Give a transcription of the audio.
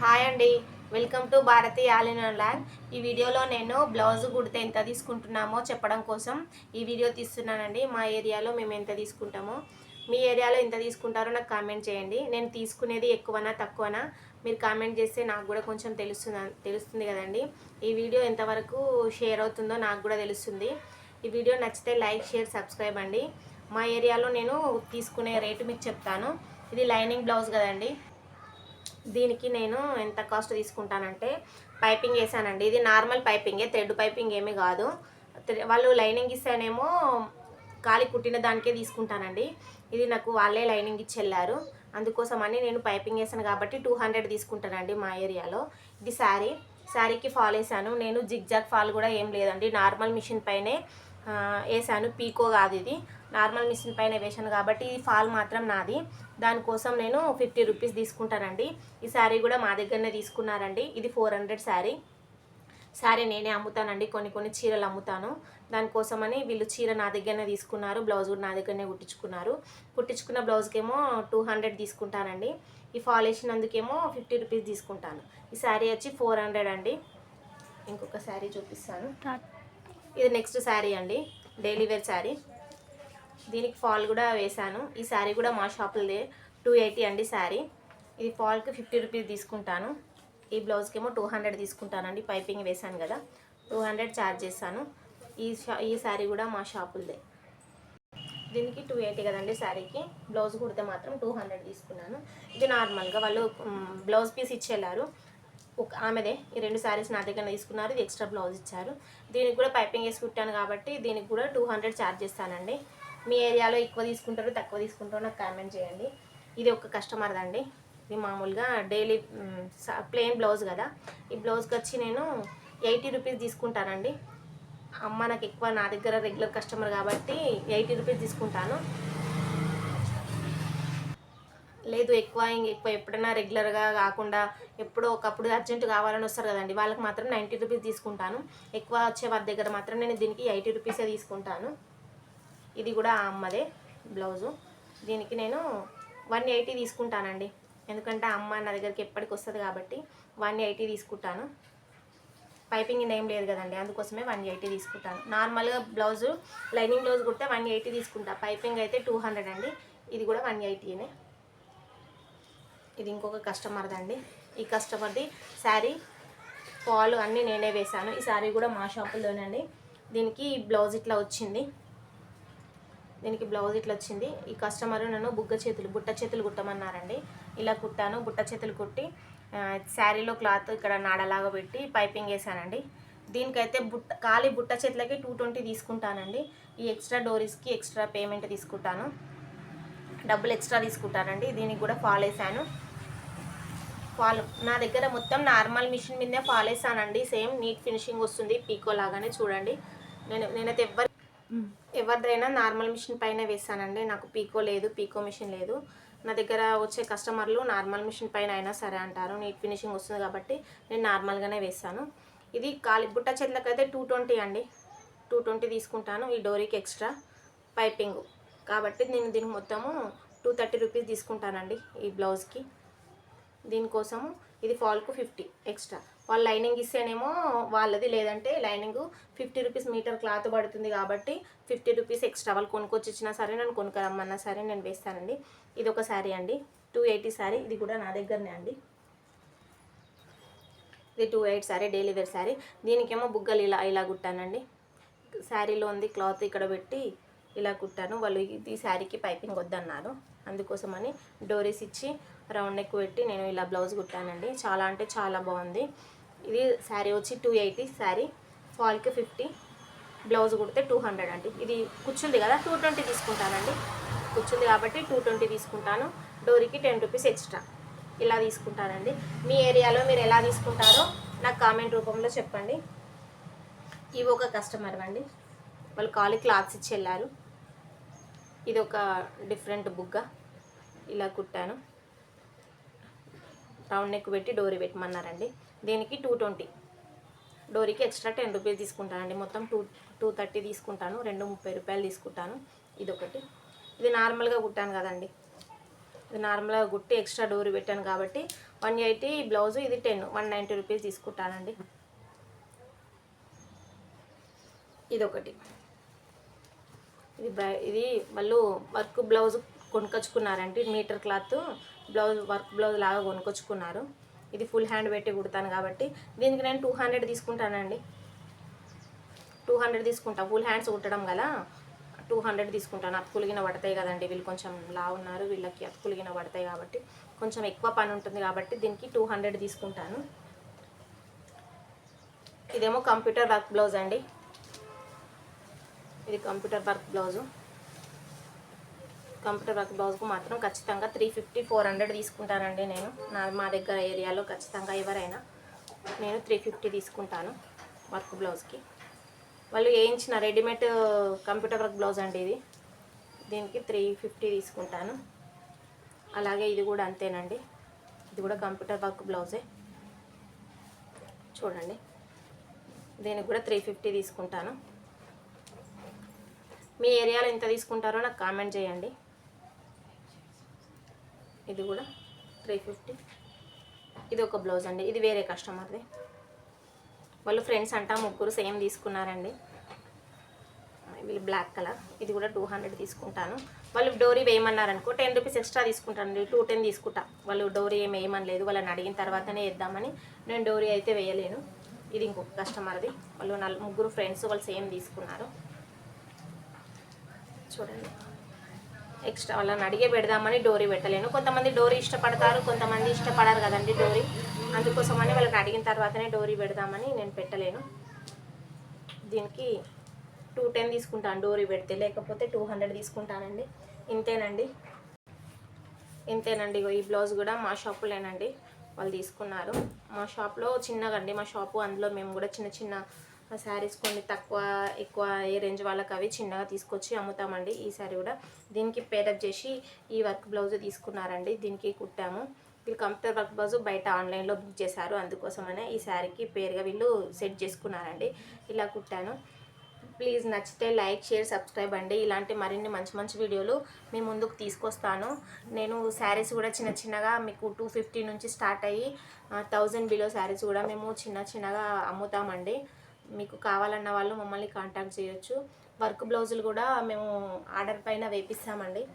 Hi అండి. Welcome to Bharathi all in land ఈ వీడియోలో నేను బ్లౌజ్ కుడితే ఎంత తీసుకుంటున్నామో చెప్పడం కోసం ఈ వీడియో తీస్తున్నానండి. మా ఏరియాలో మేము ఎంత తీసుకుంటామో. మీ ఏరియాలో ఎంత తీసుకుంటారో నాకు కామెంట్ చేయండి. నేను తీసుకునేది ఎక్కువనా తక్కువనా? మీరు కామెంట్ చేస్తే నాకు కూడా కొంచెం తెలుస్తుంది తెలుస్తుంది కదండి. ఈ వీడియో ఎంతవరకు షేర్ అవుతుందో నాకు కూడా తెలుస్తుంది. ఈ వీడియో నచ్చితే లైక్ షేర్ సబ్స్క్రైబ్ అండి. మా ఏరియాలో నేను తీసుకునే రేటు మీకు చెప్తాను. ఇది లైనింగ్ బ్లౌజ్ కదండి. దీనికి నేను ఎంత కాస్ట్ తీసుకుంటానంటే పైపింగ్ వేసానండి. ఇది నార్మల్ పైపింగే థ్రెడ్ పైపింగ్ ఏమీ కాదు. వాళ్ళు లైనింగ్ ఇస్తేనేమో కాలి కుట్టిన దానికే తీసుకుంటానండి. ఇది నాకు వాళ్ళే లైనింగ్ ఇచ్చెళ్ళారు. అందుకోసమని నేను పైపింగ్ వేసాను కాబట్టి టూ హండ్రెడ్ తీసుకుంటానండి మా ఏరియాలో. ఇది శారీ. శారీకి ఫాల్ వేసాను. నేను జిగ్జాగ్ ఫాల్ కూడా ఏం లేదండి. నార్మల్ మిషన్ పైనే వేసాను పీకో కాదు ఇది. నార్మల్ మిషన్ పైన వేసాను కాబట్టి ఇది ఫాల్ మాత్రం నాది. దానికోసం నేను ఫిఫ్టీ రూపీస్ తీసుకుంటానండి. ఈ శారీ కూడా మా దగ్గరనే తీసుకున్నారండి. ఇది ఫోర్ హండ్రెడ్ శారీ. శారీ నేనే అమ్ముతానండి. కొన్ని కొన్ని చీరలు అమ్ముతాను. దానికోసమని వీళ్ళు చీర నా దగ్గరనే తీసుకున్నారు. బ్లౌజ్ కూడా నా దగ్గరనే కుట్టించుకున్నారు. కుట్టించుకున్న బ్లౌజ్కేమో టూ హండ్రెడ్ తీసుకుంటానండి. ఈ ఫాల్ వేసినందుకేమో ఫిఫ్టీ రూపీస్ తీసుకుంటాను. ఈ శారీ వచ్చి ఫోర్ హండ్రెడ్ అండి. ఇంకొక శారీ చూపిస్తాను. ఇది నెక్స్ట్ శారీ అండి డైలీ వేర్ శారీ. దీనికి ఫాల్ కూడా వేశాను. ఈ శారీ కూడా మా షాపులదే టూ ఎయిటీ అండి శారీ. ఇది ఫాల్కి ఫిఫ్టీ రూపీస్ తీసుకుంటాను. ఈ బ్లౌజ్కి ఏమో టూ హండ్రెడ్ తీసుకుంటానండి పైపింగ్ వేశాను కదా. టూ హండ్రెడ్ ఛార్జ్ చేస్తాను ఈ ఈ శారీ కూడా మా షాపులదే. దీనికి టూ ఎయిటీ కదండి శారీకి. బ్లౌజ్ కుడితే మాత్రం టూ హండ్రెడ్ తీసుకున్నాను. ఇది నార్మల్గా వాళ్ళు బ్లౌజ్ పీస్ ఇచ్చేళ్ళారు ఒక ఆమెదే. ఈ రెండు శారీస్ నా దగ్గర తీసుకున్నారు. ఇది ఎక్స్ట్రా బ్లౌజ్ ఇచ్చారు. దీనికి కూడా పైపింగ్ వేసి కుట్టాను కాబట్టి దీనికి కూడా టూ హండ్రెడ్ ఛార్జ్ చేస్తానండి. మీ ఏరియాలో ఎక్కువ తీసుకుంటారో తక్కువ తీసుకుంటారో నాకు కామెంట్ చేయండి. ఇది ఒక కస్టమర్దండి ఇది మామూలుగా డైలీ ప్లెయిన్ బ్లౌజ్ కదా. ఈ బ్లౌజ్కి వచ్చి నేను ఎయిటీ రూపీస్ తీసుకుంటానండి. అమ్మ నాకు ఎక్కువ నా దగ్గర రెగ్యులర్ కస్టమర్ కాబట్టి ఎయిటీ రూపీస్ తీసుకుంటాను. లేదు ఎక్కువ ఇంక ఎక్కువ ఎప్పుడైనా రెగ్యులర్గా కాకుండా ఎప్పుడో ఒకప్పుడు అర్జెంట్ కావాలని వస్తారు కదండి. వాళ్ళకి మాత్రం నైంటీ రూపీస్ తీసుకుంటాను. ఎక్కువ వచ్చే వారి దగ్గర మాత్రం నేను దీనికి ఎయిటీ రూపీసే తీసుకుంటాను. ఇది కూడా ఆ అమ్మదే బ్లౌజు. దీనికి నేను వన్ ఎయిటీ తీసుకుంటానండి. ఎందుకంటే ఆ అమ్మ నా దగ్గరికి ఎప్పటికి వస్తుంది కాబట్టి వన్ ఎయిటీ తీసుకుంటాను. పైపింగ్ ఏం లేదు కదండి. అందుకోసమే వన్ ఎయిటీ తీసుకుంటాను. నార్మల్గా బ్లౌజు లైనింగ్ బ్లౌజ్ కుడితే వన్ ఎయిటీ తీసుకుంటా. పైపింగ్ అయితే టూ హండ్రెడ్ అండి. ఇది కూడా వన్ ఎయిటీనే ఇది ఇంకొక కస్టమర్దండి ఈ కస్టమర్ది శారీ పాలు అన్నీ నేనే వేశాను. ఈ శారీ కూడా మా షాపులోనండి దీనికి బ్లౌజ్ ఇట్లా వచ్చింది. దీనికి బ్లౌజ్ ఇట్లా వచ్చింది. ఈ కస్టమర్ నన్ను బుగ్గ చేతులు బుట్ట చేతులు కుట్టమన్నారండి. ఇలా కుట్టాను బుట్ట చేతులు కుట్టి శారీలో క్లాత్ ఇక్కడ నాడలాగా పెట్టి పైపింగ్ వేసానండి దీనికైతే బుట్ట ఖాళీ బుట్ట చేతులకి టూ ట్వంటీ తీసుకుంటానండి. ఈ ఎక్స్ట్రా డోరీస్కి ఎక్స్ట్రా పేమెంట్ తీసుకుంటాను. డబ్బులు ఎక్స్ట్రా తీసుకుంటానండి. దీనికి కూడా ఫాల్ వేసాను ఫాల్ నా దగ్గర మొత్తం నార్మల్ మిషన్ మీదనే ఫాల్ వేసానండి సేమ్ నీట్ ఫినిషింగ్ వస్తుంది పీకో లాగానే చూడండి. నేను నేనైతే ఎవరి ఎవరిదైనా నార్మల్ మిషన్ పైన వేస్తానండి. నాకు పీకో లేదు పీకో మిషన్ లేదు. నా దగ్గర వచ్చే కస్టమర్లు నార్మల్ మిషన్ పైన అయినా సరే అంటారు. నీట్ ఫినిషింగ్ వస్తుంది కాబట్టి నేను నార్మల్గానే వేస్తాను. ఇది కాలి బుట్ట చేతులకైతే టూ ట్వంటీ అండి. టూ ట్వంటీ తీసుకుంటాను. ఈ డోరీకి ఎక్స్ట్రా పైపింగ్. కాబట్టి నేను దీనికి మొత్తము టూ థర్టీ రూపీస్ తీసుకుంటానండి ఈ బ్లౌజ్కి. దీనికోసము ఇది ఫాల్కు ఫిఫ్టీ ఎక్స్ట్రా. వాళ్ళు లైనింగ్ ఇస్తేనేమో వాళ్ళది లేదంటే lining fifty rupees metre cloth పడుతుంది కాబట్టి ఫిఫ్టీ రూపీస్ ఎక్స్ట్రా. వాళ్ళు కొనుక్కొచ్చి ఇచ్చినా సరే నేను కొనుక్కరమ్మన్నా సరే నేను వేస్తానండి. ఇది ఒక శారీ అండి. Two eighty sari. ఇది కూడా నా దగ్గరనే అండి. ఇది two eight sari daily wear sari. దీనికేమో బుగ్గలు ఇలా ఇలా కుట్టానండి. శారీలో ఉంది క్లాత్ ఇక్కడ పెట్టి ఇలా కుట్టాను. వాళ్ళు ఇది శారీకి పైపింగ్ వద్దన్నారు. అందుకోసమని డోరీస్ ఇచ్చి రౌండ్ నెక్ పెట్టి నేను ఇలా బ్లౌజ్ కుట్టానండి. చాలా అంటే చాలా బాగుంది. ఇది శారీ వచ్చి టూ ఎయిటీ శారీ. ఫాల్కి ఫిఫ్టీ. బ్లౌజ్ కుడితే టూ హండ్రెడ్ అండి. ఇది కూర్చుంది కదా టూ ట్వంటీ తీసుకుంటానండి. కూర్చుంది కాబట్టి టూ ట్వంటీ తీసుకుంటాను. డోరీకి టెన్ రూపీస్ ఎక్స్ట్రా ఇలా తీసుకుంటానండి. మీ ఏరియాలో మీరు ఎలా తీసుకుంటారో నాకు కామెంట్ రూపంలో చెప్పండి. ఇవి ఒక కస్టమర్ అండి. వాళ్ళు కాలి క్లాత్స్ ఇచ్చి వెళ్ళారు. ఇది ఒక డిఫరెంట్ బుగ్గ. ఇలా కుట్టాను. రౌండ్ నెక్ పెట్టి డోరీ పెట్టమన్నారండి. దీనికి టూ ట్వంటీ డోరీకి ఎక్స్ట్రా టెన్ రూపీస్ తీసుకుంటానండి. మొత్తం టూ టూ థర్టీ తీసుకుంటాను. రెండు ముప్పై రూపాయలు తీసుకుంటాను. ఇదొకటి. ఇది నార్మల్గా కుట్టాను కదండి. ఇది నార్మల్గా కుట్టి ఎక్స్ట్రా డోరీ పెట్టాను కాబట్టి వన్ ఎయిటీ బ్లౌజ్ ఇది టెన్ వన్ నైంటీ రూపీస్ తీసుకుంటానండి. ఇది ఒకటి ఇది ఇది వాళ్ళు work blouse కొనుకొచ్చుకున్నారంటే metre cloth blouse work blouse లాగా కొనుకొచ్చుకున్నారు. ఇది ఫుల్ హ్యాండ్ పెట్టి కుడతాను కాబట్టి. దీనికి నేను టూ హండ్రెడ్ తీసుకుంటానండి. టూ హండ్రెడ్ తీసుకుంటా. ఫుల్ హ్యాండ్స్ కుట్టడం కదా టూ హండ్రెడ్ తీసుకుంటాను అతుకులిగిన పడతాయి కదండి. వీళ్ళు కొంచెం లా ఉన్నారు. వీళ్ళకి అతుకులిగిన పడతాయి కాబట్టి. కొంచెం ఎక్కువ పని ఉంటుంది కాబట్టి దీనికి టూ హండ్రెడ్ తీసుకుంటాను. ఇదేమో కంప్యూటర్ వర్క్ బ్లౌజ్ అండి. ఇది computer work blouse. Computer work బ్లౌజ్కు మాత్రం ఖచ్చితంగా త్రీ ఫిఫ్టీ ఫోర్ హండ్రెడ్ తీసుకుంటానండి నేను. నా మా దగ్గర ఏరియాలో ఖచ్చితంగా ఎవరైనా నేను త్రీ ఫిఫ్టీ తీసుకుంటాను వర్క్ బ్లౌజ్కి. వాళ్ళు వేయించిన రెడీమేడ్ కంప్యూటర్ వర్క్ బ్లౌజ్ అండి ఇది. దీనికి త్రీ ఫిఫ్టీ తీసుకుంటాను. అలాగే ఇది కూడా అంతేనండి. ఇది కూడా కంప్యూటర్ వర్క్ బ్లౌజే. చూడండి. దీనికి కూడా త్రీ ఫిఫ్టీ తీసుకుంటాను. మీ ఏరియాలో ఎంత తీసుకుంటారో నాకు కామెంట్ చేయండి. ఇది కూడా త్రీ ఫిఫ్టీ ఇది ఒక బ్లౌజ్ అండి. ఇది వేరే కస్టమర్ది వాళ్ళు ఫ్రెండ్స్ అంట ముగ్గురు సేమ్ తీసుకున్నారండి. వీళ్ళు బ్లాక్ కలర్ ఇది కూడా టూ హండ్రెడ్ తీసుకుంటాను. వాళ్ళు డోరీ వేయమన్నారనుకో టెన్ రూపీస్ ఎక్స్ట్రా తీసుకుంటానండి. టూ టెన్ తీసుకుంటా. వాళ్ళు డోరీ ఏం వేయమని లేదు వాళ్ళని అడిగిన తర్వాతనే వేద్దామని నేను డోరీ అయితే వేయలేను. ఇది ఇంకొక కస్టమర్ది వాళ్ళు నల్ ముగ్గురు ఫ్రెండ్స్ వాళ్ళు సేమ్ తీసుకున్నారు. చూడండి. ఎక్స్ట్రా వాళ్ళని అడిగే పెడదామని డోరీ పెట్టలేను. కొంతమంది డోరీ ఇష్టపడతారు కొంతమంది ఇష్టపడరు కదండి డోరీ. అందుకోసమని వాళ్ళకి అడిగిన తర్వాతనే డోరీ పెడదామని నేను పెట్టలేను. దీనికి టూ టెన్ తీసుకుంటాను డోరీ పెడితే లేకపోతే టూ హండ్రెడ్ తీసుకుంటానండి. ఇంతేనండి. ఇంతేనండి ఇగో ఈ బ్లౌజ్ కూడా మా షాపులేనండి. వాళ్ళు తీసుకున్నారు. మా షాప్లో చిన్నగా అండి మా షాపు అందులో మేము కూడా చిన్న చిన్న ఆ శారీస్ కొన్ని తక్కువ ఎక్కువ ఏ రేంజ్ వాళ్ళకి అవి చిన్నగా తీసుకొచ్చి అమ్ముతామండి. ఈ శారీ కూడా దీనికి పేరప్ చేసి ఈ వర్క్ బ్లౌజ్ తీసుకున్నారండి. దీనికి కుట్టాము. వీళ్ళు కంప్యూటర్ వర్క్ బ్లౌజ్ బయట ఆన్లైన్లో బుక్ చేశారు. అందుకోసమనే ఈ శారీకి పేరుగా వీళ్ళు సెట్ చేసుకున్నారండి. ఇలా కుట్టాను. ప్లీజ్ నచ్చితే లైక్ షేర్ సబ్స్క్రైబ్ అండి. ఇలాంటి మరిన్ని మంచి మంచి వీడియోలు మీ ముందుకు తీసుకొస్తాను. నేను శారీస్ కూడా చిన్న చిన్నగా మీకు టూ ఫిఫ్టీ నుంచి స్టార్ట్ అయ్యి థౌజండ్ బిలో శారీస్ కూడా మేము చిన్న చిన్నగా అమ్ముతామండి. మీకు కావాలన్న వాళ్ళు మమ్మల్ని కాంటాక్ట్ చేయొచ్చు. వర్క్ బ్లౌజులు కూడా మేము ఆర్డర్ పైన వేపిస్తామండి.